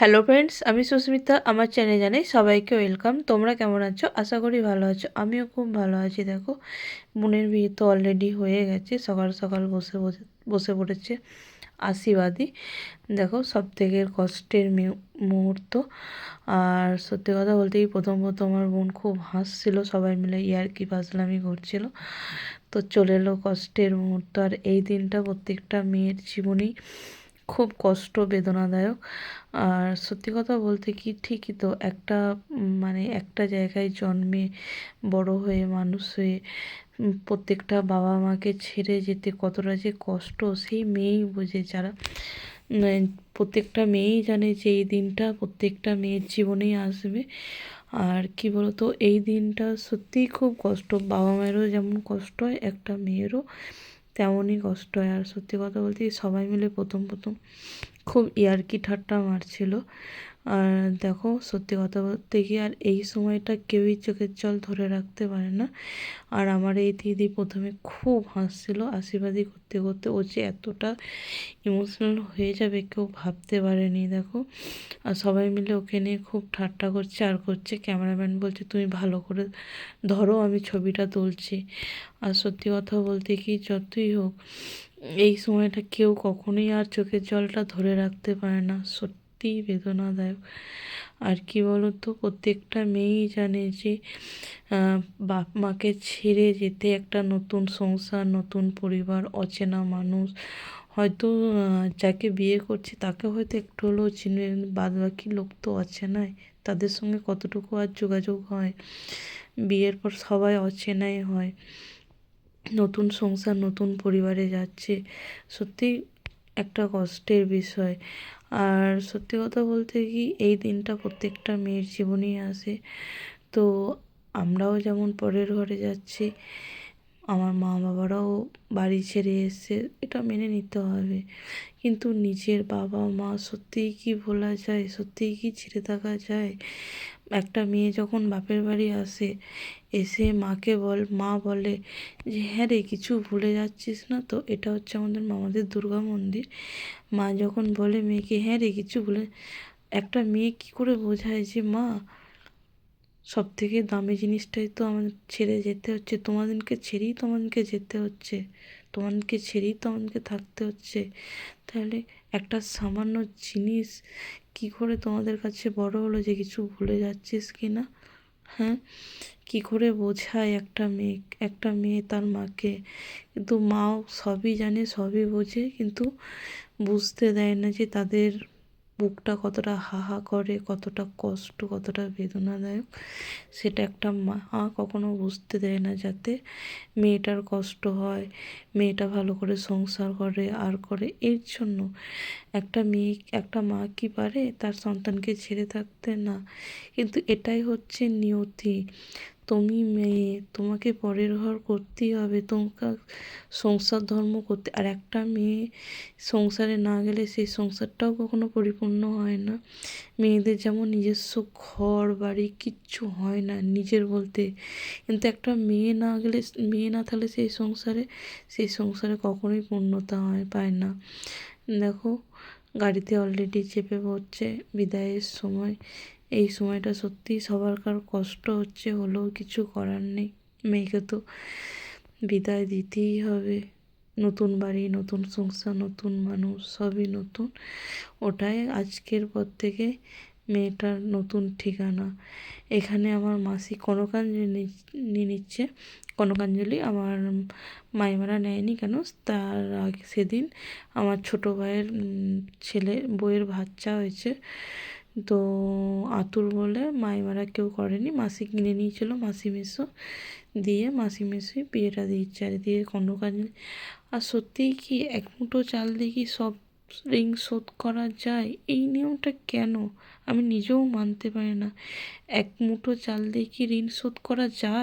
Hello friends আমি সুস্মিতা, আমার চ্যানেলে জানাই সবাইকে ওয়েলকাম তোমরা কেমন আছো? আশা করি ভালো আছো। আমিও খুব ভালো আছি, দেখো। বোনের বিয়ে তো অলরেডি হয়ে গেছে, সকাল সকাল বসে বসে বসে পড়েছে আশীর্বাদী দেখো সব থেকে কষ্টের মুহূর্ত। আর সত্যি কথা বলতে এই প্রথম প্রথম আমার বোন খুব হাসছিল, সবাই মিলে ইয়ার্কি ফাজলামি করছিল। তো চলে এলো কষ্টের মুহূর্ত। আর এই দিনটা প্রত্যেকটা মেয়ের জীবনেই খুব কষ্ট, বেদনাদায়ক। আর সত্যি কথা বলতে কি, ঠিকই তো একটা মানে একটা জায়গায় জন্মে বড় হয়ে, মানুষ হয়ে প্রত্যেকটা বাবা মাকে ছেড়ে যেতে কতটা যে কষ্ট, সেই মেয়েই বোঝে যারা প্রত্যেকটা মেয়েই জানে যে এই দিনটা প্রত্যেকটা মেয়ের জীবনেই আসবে। আর কি বলতো, এই দিনটা সত্যিই খুব কষ্ট। বাবা মায়েরও যেমন কষ্ট হয়, একটা মেয়েরও। তেমনই কষ্ট হয়। আর সত্যি কথা বলতে সবাই মিলে প্রথম প্রথম খুব ইয়ার্কি ঠাট্টা মারছিল। আর দেখো, সত্যি কথা বলতে গিয়ে আর এই সময়টা কেউই চোখের জল ধরে রাখতে পারে না। আর আমার এই দিদি প্রথমে খুব হাসছিল আশীর্বাদী করতে করতে। ও যে এতটা ইমোশনাল হয়ে যাবে কেউ ভাবতে পারেনি, দেখো। আর সবাই মিলে ওকে নিয়ে খুব ঠাট্টা করছে, আর করছে। ক্যামেরাম্যান বলছে, তুমি ভালো করে ধরো, আমি ছবিটা তুলছি। আর সত্যি কথা বলতে কি, যতই হোক এই সময়টা কেউ কখনোই আর চোখের জলটা ধরে রাখতে পারে না। সত্যিই বেদনাদায়ক। আর কি বলতো, প্রত্যেকটা মেয়েই জানে যে বাপ মাকে ছেড়ে যেতে একটা নতুন সংসার, নতুন পরিবার, অচেনা মানুষ, হয়তো যাকে বিয়ে করছে তাকে হয়তো একটু হলেও চিনবে বাদ বাকি লোক তো অচেনাই তাদের সঙ্গে কতটুকু আর যোগাযোগ হয়? বিয়ের পর সবাই অচেনাই হয়। নতুন সংসার, নতুন পরিবারে যাচ্ছে সত্যিই একটা কষ্টের বিষয়। আর সত্যি কথা বলতে কি, এই দিনটা প্রত্যেকটা মেয়ের জীবনেই আসে। তো আমরাও যেমন পরের ঘরে যাচ্ছি, আমার মা বাবারাও বাড়ি ছেড়ে এসে এটা মেনে নিতে হবে। কিন্তু নিজের বাবা মা সত্যিই কি ভোলা যায়, সত্যিই কি ছেড়ে থাকা যায় একটা মেয়ে যখন বাপের বাড়ি আসে, এসে মাকে বল, মা বলে যে হ্যাঁ রে, কিছু ভুলে যাচ্ছিস না তো? এটা হচ্ছে আমাদের মামাদের দুর্গা মন্দির। মা যখন বলে মেয়েকে হ্যাঁ রে, কিছু ভুলে একটা মেয়ে কী করে বোঝায় যে, মা সব থেকে দামি জিনিসটাই তো আমাদের ছেড়ে যেতে হচ্ছে। তোমাদেরকে ছেড়েই তো আমাদেরকে যেতে হচ্ছে। তোমাদেরকে ছেড়েই তো আমাদেরকে থাকতে হচ্ছে। তাহলে একটা সামান্য জিনিস কি করে তোমাদের কাছে বড় হলো যে কিছু ভুলে যাচ্ছিস কি না? হ্যাঁ? কি করে বোঝায় একটা মেয়ে একটা মেয়ে তার মাকে? কিন্তু মাও সবই জানে, সবই বোঝে, কিন্তু বুঝতে দেয় না যে তাদের বুকটা কতটা হা হা করে, কতটা কষ্ট, কতটা বেদনাদায়ক, সেটা একটা মা কখনো বুঝতে দেয় না যাতে মেয়েটার কষ্ট হয়, মেয়েটা ভালো করে সংসার করে, আর করে। এর জন্য একটা মেয়ে, একটা মা কি পারে? তার সন্তানকে ছেড়ে থাকতে না। কিন্তু এটাই হচ্ছে নিয়তি। তুমি মেয়ে, তোমাকে পরের ঘর করতেই হবে, তোমাকে সংসার ধর্ম করতে, আর একটা মেয়ে সংসারে না গেলে সেই সংসারটাও কখনো পরিপূর্ণ হয় না। মেয়েদের যেমন নিজস্ব ঘর, বাড়ি কিচ্ছু হয় না নিজের বলতে। কিন্তু একটা মেয়ে না গেলে, মেয়ে না থাকলে সেই সংসারে সেই সংসারে কখনোই পূর্ণতা হয়, পায় না। দেখো, গাড়িতে অলরেডি চেপে পড়ছে বিদায়ের সময় এই সময়টা সত্যিই সবারকার কষ্ট হচ্ছে, হলেও কিছু করার নেই। মেয়েকে তো বিদায় দিতেই হবে। নতুন বাড়ি, নতুন সংসার, নতুন মানুষ, সবই নতুন। ওটাই আজকের পর থেকে মেয়েটার নতুন ঠিকানা। এখানে আমার মাসি কনকাঞ্জলি নিচ্ছে। কনকাঞ্জলি আমার মাইমারা নেয়নি কেন? তার আগে সেদিন আমার ছোটো ভাইয়ের ছেলে বইয়ের বাচ্চা হয়েছে। তো আতুর বলে মাইমারা কেউ করেনি। মাসি কিনে নিয়েছিল, মাসি মেসো দিয়ে, মাসি মেসোই বিয়েটা দিচ্ছে আর দিয়ে কন্যকাঞ্জলি আর সত্যিই কি এক মুঠো চাল দিয়ে কি সব ঋণ শোধ করা যায়? এই নিয়মটা কেন? আমি নিজেও মানতে পারি না। এক মুঠো চাল দিয়ে কি ঋণ শোধ করা যায়?